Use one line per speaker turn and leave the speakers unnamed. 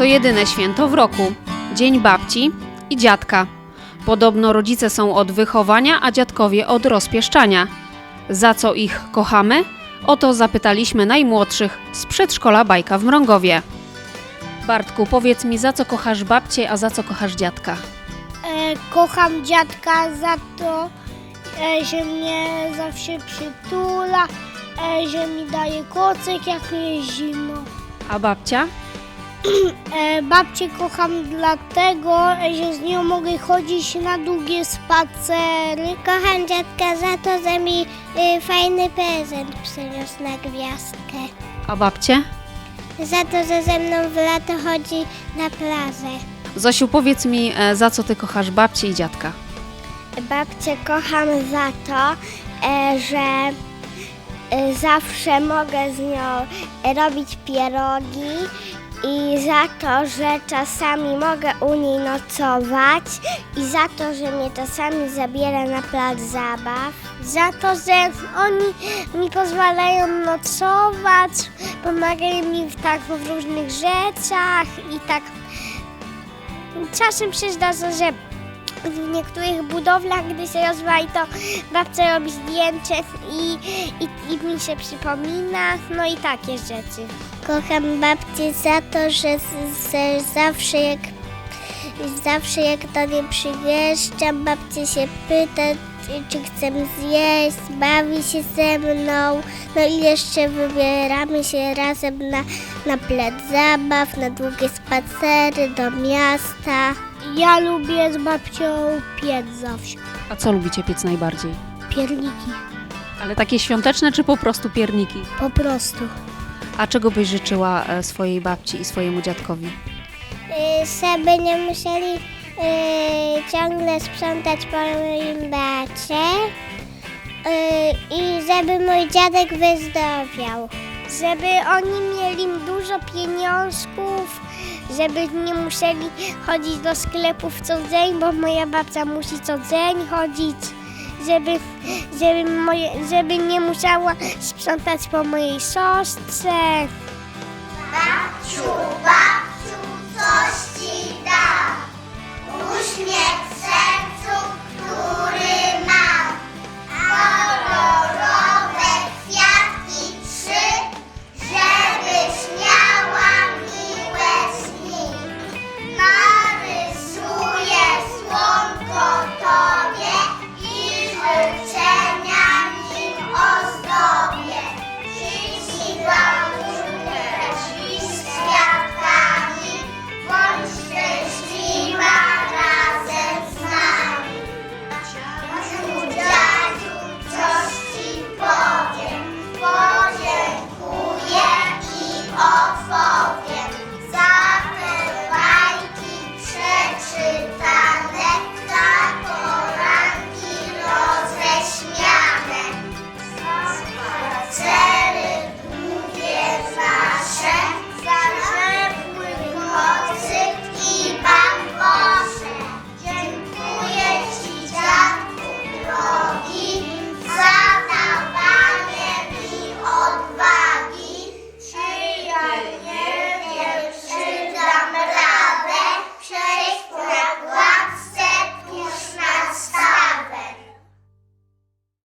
To jedyne święto w roku. Dzień babci i dziadka. Podobno rodzice są od wychowania, a dziadkowie od rozpieszczania. Za co ich kochamy? O to zapytaliśmy najmłodszych z przedszkola Bajka w Mrągowie. Bartku, powiedz mi, za co kochasz babcię, a za co kochasz dziadka?
E, kocham dziadka za to, e, że mnie zawsze przytula, e, że mi daje kocyk, jak mi jest zimno.
A babcia?
E, babcię kocham dlatego, e, że z nią mogę chodzić na długie spacery. Kocham dziadka za to, że mi y, fajny prezent przyniósł na gwiazdkę.
A babcie?
Za to, że ze mną w lato chodzi na plażę.
Zosiu, powiedz mi, e, za co ty kochasz babcię i dziadka?
Babcię kocham za to, e, że e, zawsze mogę z nią robić pierogi i za to, że czasami mogę u niej nocować i za to, że mnie czasami zabiera na plac zabaw. Za to, że oni mi pozwalają nocować, pomagają mi w, tak w różnych rzeczach i tak czasem się zdarza, że w niektórych budowlach, gdy się rozwali, to babcia robi zdjęcie i, i, i mi się przypomina, no i takie rzeczy. Kocham babcię za to, że, że zawsze jak zawsze jak do niej przyjeżdżam, babcia się pyta, czy, czy chcę zjeść, bawi się ze mną, no i jeszcze wybieramy się razem na, na plac zabaw, na długie spacery do miasta. Ja lubię z babcią piec zawsze.
A co lubicie piec najbardziej?
Pierniki,
Ale takie świąteczne, czy po prostu pierniki?
po prostu.
A czego byś życzyła e, swojej babci i swojemu dziadkowi?
Żeby nie musieli y, ciągle sprzątać po moim bacie y, i żeby mój dziadek wyzdrowiał. Żeby oni mieli dużo pieniążków, żeby nie musieli chodzić do sklepów co dzień, bo moja babcia musi co dzień chodzić. Żeby, żeby, moje, żeby nie musiała sprzątać po mojej siostrze. した